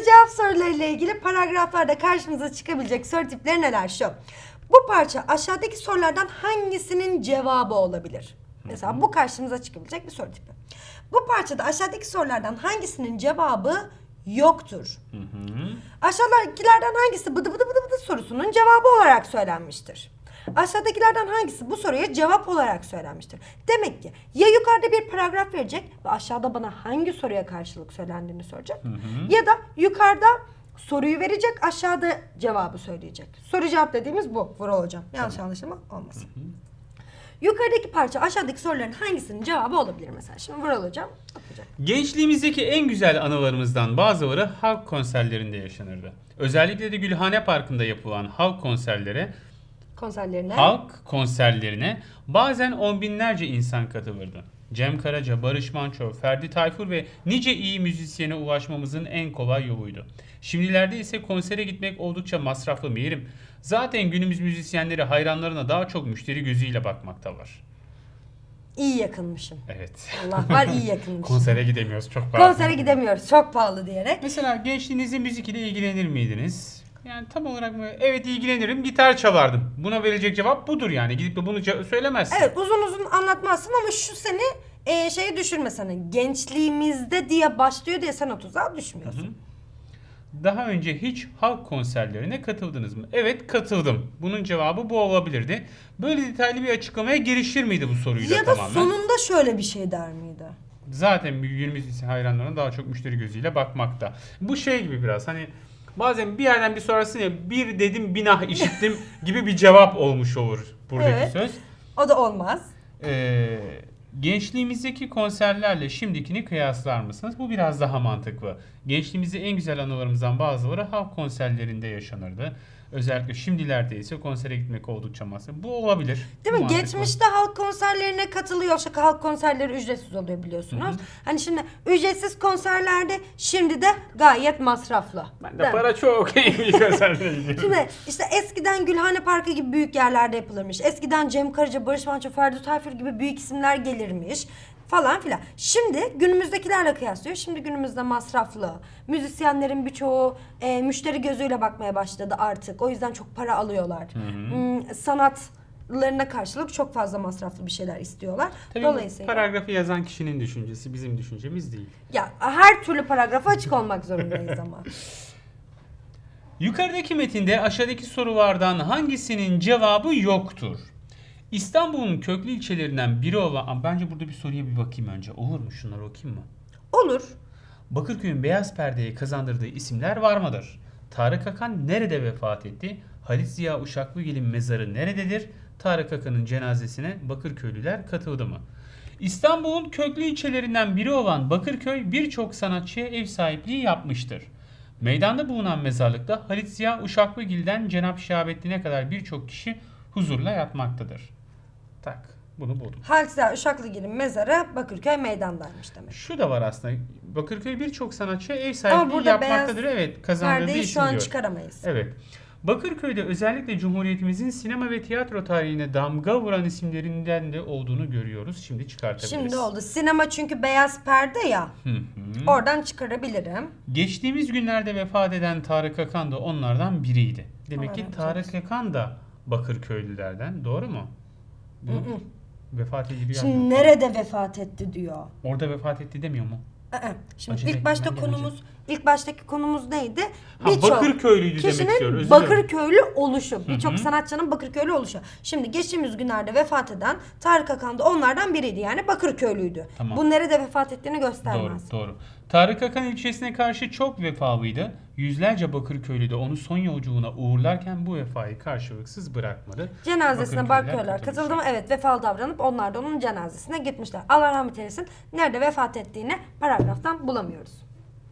soru cevap sorularıyla ilgili paragraflarda karşımıza çıkabilecek soru tipleri neler şu. Bu parça aşağıdaki sorulardan hangisinin cevabı olabilir? Mesela bu karşımıza çıkabilecek bir soru tipi. Bu parçada aşağıdaki sorulardan hangisinin cevabı yoktur? Aşağıdakilerden hangisi bıdı bıdı bıdı bıdı sorusunun cevabı olarak söylenmiştir? Aşağıdakilerden hangisi bu soruya cevap olarak söylenmiştir? Demek ki ya yukarıda bir paragraf verecek ve aşağıda bana hangi soruya karşılık söylendiğini soracak. Ya da yukarıda soruyu verecek aşağıda cevabı söyleyecek. Soru cevap dediğimiz bu Vural Hocam. Yanlış anlaşılma olmasın. Yukarıdaki parça aşağıdaki soruların hangisinin cevabı olabilir mesela? Şimdi Vural Hocam okuyacak. Gençliğimizdeki en güzel anılarımızdan bazıları halk konserlerinde yaşanırdı. Özellikle de Gülhane Parkı'nda yapılan halk konserlere, Konserlerine. halk konserlerine bazen on binlerce insan katılırdı. Cem Karaca, Barış Manço, Ferdi Tayfur ve nice iyi müzisyene ulaşmamızın en kolay yoluydu. Şimdilerde ise konsere gitmek oldukça masraflı mirim. Zaten günümüz müzisyenleri hayranlarına daha çok müşteri gözüyle bakmaktalar. İyi yakınmışım. Evet. Allah var iyi yakınmışım. Konsere gidemiyoruz çok pahalı. Konsere gidemiyoruz çok pahalı diyerek. Mesela gençliğinizde müzik ile ilgilenir miydiniz? Yani tam olarak mı? Evet ilgilenirim. Gitar çalardım. Buna verecek cevap budur yani. Gidip de bunu söylemezsin. Evet uzun uzun anlatmazsın ama şu seni e, şeye düşürme sana. Gençliğimizde diye başlıyor diye sen o tuzağa düşmüyorsun. Daha önce hiç halk konserlerine katıldınız mı? Evet katıldım. Bunun cevabı bu olabilirdi. Böyle detaylı bir açıklamaya girişir miydi bu soruyla Ya da tamamen? sonunda şöyle bir şey der miydi? Zaten günümüz hayranlarına daha çok müşteri gözüyle bakmakta. Bu şey gibi biraz hani bazen bir yerden bir sorarsın ya bir dedim binah işittim gibi bir cevap olmuş olur buradaki Evet. söz. O da olmaz. Ee, gençliğimizdeki konserlerle şimdikini kıyaslar mısınız? Bu biraz daha mantıklı. Gençliğimizde en güzel anılarımızdan bazıları halk konserlerinde yaşanırdı. Özellikle şimdilerde ise konsere gitmek oldukça masraf. Bu olabilir. Değil mi? Bu mantıklı. Geçmişte halk konserlerine katılıyor. Şaka halk konserleri ücretsiz oluyor biliyorsunuz. Hani şimdi ücretsiz konserlerde şimdi de gayet masraflı. Ben de para çok iyi konserlere gidiyorum. Şimdi işte eskiden Gülhane Parkı gibi büyük yerlerde yapılırmış. Eskiden Cem Karaca, Barış Manço, Ferdi Tayfur gibi büyük isimler gelirmiş falan filan. Şimdi günümüzdekilerle kıyaslıyor. Şimdi günümüzde masraflı. Müzisyenlerin birçoğu e, müşteri gözüyle bakmaya başladı artık. O yüzden çok para alıyorlar. Hmm, sanatlarına karşılık çok fazla masraflı bir şeyler istiyorlar. Tabii Dolayısıyla paragrafı yazan kişinin düşüncesi bizim düşüncemiz değil. ya her türlü paragrafa açık olmak zorundayız ama. Yukarıdaki metinde aşağıdaki sorulardan hangisinin cevabı yoktur? İstanbul'un köklü ilçelerinden biri olan... Aa, Bence burada bir soruya bir bakayım önce. Olur mu? Şunları okuyayım mı? Olur. Bakırköy'ün beyaz perdeye kazandırdığı isimler var mıdır? Tarık Akan nerede vefat etti? Halit Ziya Uşaklıgil'in mezarı nerededir? Tarık Akan'ın cenazesine Bakırköylüler katıldı mı? İstanbul'un köklü ilçelerinden biri olan Bakırköy birçok sanatçıya ev sahipliği yapmıştır. Meydanda bulunan mezarlıkta Halit Ziya Uşaklıgil'den Cenap Şahabettin'e kadar birçok kişi huzurla yatmaktadır. Tak bunu buldum. Halisa Uşaklıgil'in mezarı Bakırköy meydandaymış demek. Şu da var aslında. Bakırköy birçok sanatçıya ev sahipliği yapmaktadır. Evet, kazandırdığı isim şu an diyor. çıkaramayız. Evet. Bakırköy'de özellikle Cumhuriyetimizin sinema ve tiyatro tarihine damga vuran isimlerinden de olduğunu görüyoruz. Şimdi çıkartabiliriz. Şimdi oldu. Sinema çünkü beyaz perde ya. Hı hı. Oradan çıkarabilirim. Geçtiğimiz günlerde vefat eden Tarık Akan da onlardan biriydi. Demek Allah ki Tarık Akan da Bakırköylülerden. Doğru mu? Bu vefat ediliyor. Şimdi nerede vefat etti diyor. Orada vefat etti demiyor mu? Aa, Şimdi Acele ilk başta konumuz ilk baştaki konumuz neydi? Ha, Bakırköylüydü demek istiyor. kişinin Özür dilerim. Bakırköylü oluşu. Birçok sanatçının Bakırköylü oluşu. Şimdi geçtiğimiz günlerde vefat eden Tarık Akan da onlardan biriydi. Yani Bakırköylüydü. Tamam. Bu nerede vefat ettiğini göstermez. Doğru, doğru. Tarık Akan ilçesine karşı çok vefalıydı. Yüzlerce Bakırköylü de onu son yolculuğuna uğurlarken bu vefayı karşılıksız bırakmadı. Cenazesine katılmış. katıldı mı? Evet vefalı davranıp onlar da onun cenazesine gitmişler. Allah rahmet eylesin. Nerede vefat ettiğini paragraftan bulamıyoruz.